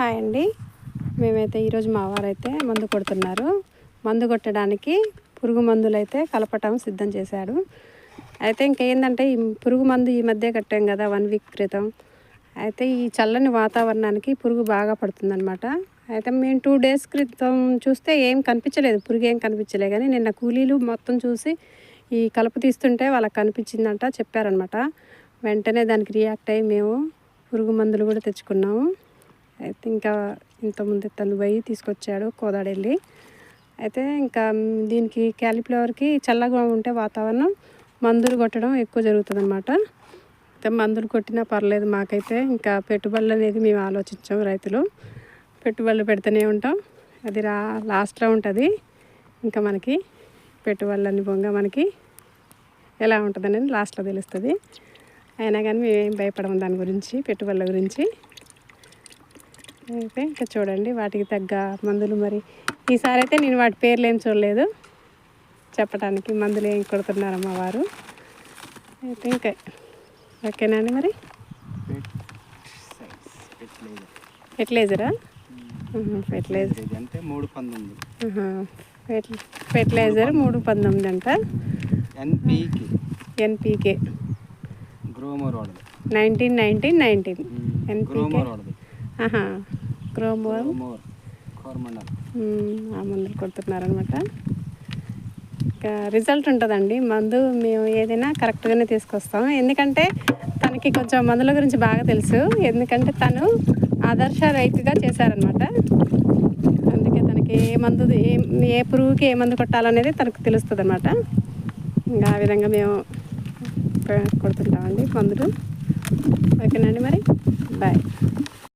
Hi అండి. మేమైతే ఈరోజు మా వారైతే మందు కొడుతున్నారు. మందు కొట్టడానికి పురుగు మందులు అయితే కలపటం సిద్ధం చేశాడు. అయితే ఇంకేందంటే ఈ పురుగు మందు ఈ మధ్య కట్టాం కదా వన్ వీక్ క్రితం. అయితే ఈ చల్లని వాతావరణానికి పురుగు బాగా పడుతుందనమాట అయితే మేము టూ డేస్ క్రితం చూస్తే ఏం కనిపించలేదు పురుగు ఏం కనిపించలే కానీ నిన్న కూలీలు మొత్తం చూసి ఈ కలుపు తీస్తుంటే వాళ్ళకి కనిపించిందంట చెప్పారనమాట వెంటనే దానికి రియాక్ట్ అయ్యి మేము పురుగు మందులు కూడా తెచ్చుకున్నాము. అయితే ఇంకా ఇంతకుముందు తను పోయి తీసుకొచ్చాడు కోదాడెళ్ళి. అయితే ఇంకా దీనికి క్యాలిఫ్లవర్కి చల్లగా ఉంటే వాతావరణం మందులు కొట్టడం ఎక్కువ జరుగుతుంది అనమాట అయితే మందులు కొట్టినా పర్లేదు మాకైతే. ఇంకా పెట్టుబడులు అనేది మేము ఆలోచించాం రైతులు. పెట్టుబడులు పెడుతూనే ఉంటాం. అది రా లాస్ట్లో ఉంటుంది ఇంకా మనకి పెట్టుబడులన్నీ బొంగ మనకి ఎలా ఉంటుందనేది లాస్ట్లో తెలుస్తుంది. అయినా కానీ మేమేం భయపడము దాని గురించి పెట్టుబడుల గురించి. అయితే ఇంకా చూడండి వాటికి తగ్గ మందులు మరి. ఈసారి అయితే నేను వాటి పేర్లు ఏం చూడలేదు. చెప్పడానికి మందులు ఏం కొడుతున్నారమ్మ వారు అయితే ఇంకా ఓకేనండి మరి? ఫెర్టిలైజరా? ఫెర్టిలైజర్. అంటే మూడు పంతొమ్మిది ఫెర్టిలైజర్ మూడు పంతొమ్మిది అంట. ఎన్పికి. NPK. Gromor వాడదు. Nineteen nineteen nineteen. NPK. Gromor ఆ మందులు కొడుతున్నారనమాట ఇంకా రిజల్ట్ ఉంటుందండి. మందు మేము ఏదైనా కరెక్ట్గానే తీసుకొస్తాం. ఎందుకంటే తనకి కొంచెం మందుల గురించి బాగా తెలుసు. ఎందుకంటే తను ఆదర్శ రైతుగా చేశారనమాట అందుకే తనకి ఏ మందు ఏ ఏ పురుగుకి ఏ మందు కొట్టాలనేది తనకు తెలుస్తుంది అనమాట ఇంకా ఆ విధంగా మేము కొడుతుంటామండి మందులు. ఓకేనండి మరి? బాయ్.